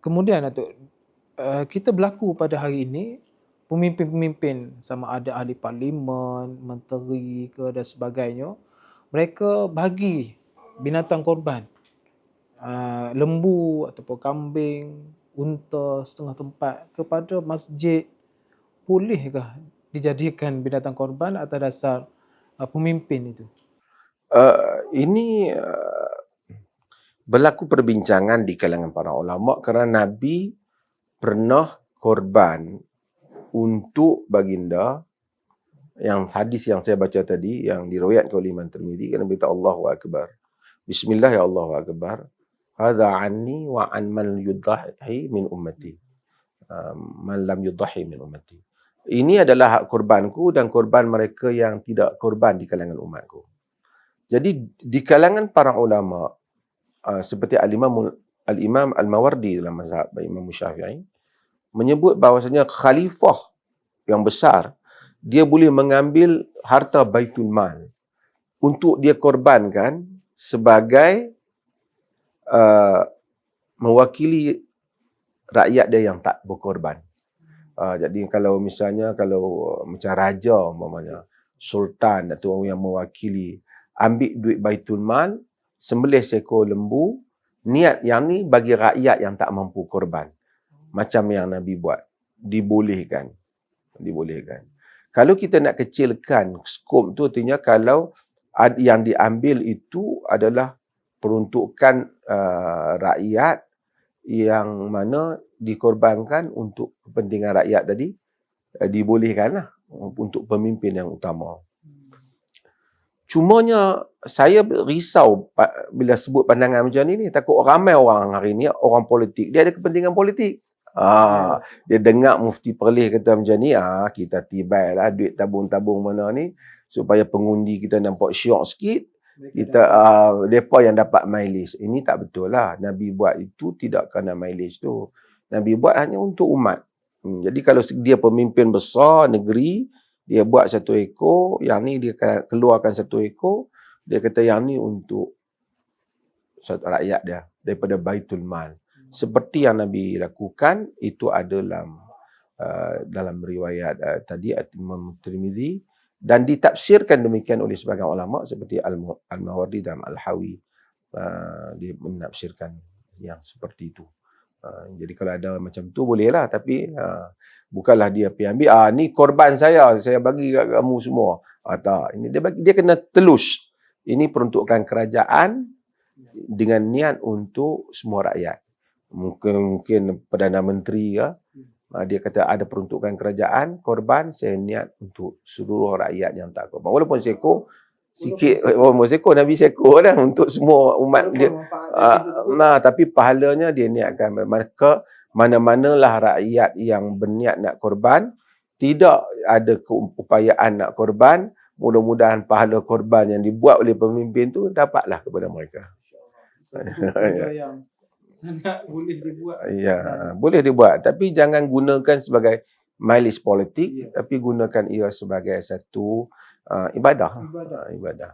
kemudian Datuk, uh, kita berlaku pada hari ini pemimpin-pemimpin sama ada ahli parlimen, menteri ke dan sebagainya, mereka bagi binatang korban. Uh, lembu ataupun kambing, unta setengah tempat kepada masjid. Bolehkah dijadikan binatang korban atas dasar uh, pemimpin itu? Uh, ini uh, berlaku perbincangan di kalangan para ulama kerana Nabi pernah korban untuk baginda yang hadis yang saya baca tadi yang diriwayatkan oleh Imam Tirmizi kena berita Allahu akbar. Bismillah ya Allahu akbar. Hadza anni wa an man yudahi min ummati. Um, man lam yudahi min ummati. Ini adalah hak korbanku dan korban mereka yang tidak korban di kalangan umatku. Jadi di kalangan para ulama uh, seperti al-Imam al-Imam al-Mawardi dalam mazhab Imam Syafi'i menyebut bahawasanya khalifah yang besar dia boleh mengambil harta baitul mal untuk dia korbankan sebagai uh, mewakili rakyat dia yang tak berkorban. Uh, jadi kalau misalnya kalau macam raja umpamanya sultan atau yang mewakili ambil duit baitul mal sembelih seekor lembu, niat yang ni bagi rakyat yang tak mampu korban. Macam yang Nabi buat. Dibolehkan. Dibolehkan. Kalau kita nak kecilkan skop tu, artinya kalau yang diambil itu adalah peruntukan uh, rakyat yang mana dikorbankan untuk kepentingan rakyat tadi, uh, dibolehkanlah untuk pemimpin yang utama. Cumanya saya risau bila sebut pandangan macam ni ni takut ramai orang hari ni orang politik dia ada kepentingan politik. Ah, dia dengar mufti perlih kata macam ni ah kita tibailah duit tabung-tabung mana ni supaya pengundi kita nampak syok sikit kita uh, depa yang dapat mileage. Ini tak betul lah. Nabi buat itu tidak kerana mileage tu. Nabi buat hanya untuk umat. Hmm, jadi kalau dia pemimpin besar negeri, dia buat satu ekor, yang ni dia keluarkan satu ekor, dia kata yang ni untuk rakyat dia daripada Baitul Mal. Seperti yang Nabi lakukan itu ada dalam uh, dalam riwayat uh, tadi Imam Tirmizi dan ditafsirkan demikian oleh sebagian ulama seperti Al-Mawardi dan Al-Hawi uh, dia menafsirkan yang seperti itu. Jadi kalau ada macam tu bolehlah tapi uh, bukanlah dia pergi ambil ah ni korban saya saya bagi kat kamu semua. Ah tak. Ini dia bagi dia kena telus. Ini peruntukan kerajaan dengan niat untuk semua rakyat. Mungkin mungkin perdana menteri ya dia kata ada peruntukan kerajaan korban saya niat untuk seluruh rakyat yang tak korban. Walaupun seko sikit. Oh seko nabi seko dah untuk semua umat dia uh, nah tapi pahalanya dia niatkan mereka mana-manalah rakyat yang berniat nak korban, tidak ada keupayaan nak korban, mudah-mudahan pahala korban yang dibuat oleh pemimpin tu dapatlah kepada mereka. yang sangat boleh dibuat. Ya, boleh dibuat. Tapi jangan gunakan sebagai mileage politik ya. tapi gunakan ia sebagai satu uh, ibadah. Ibadah. Uh, ibadah.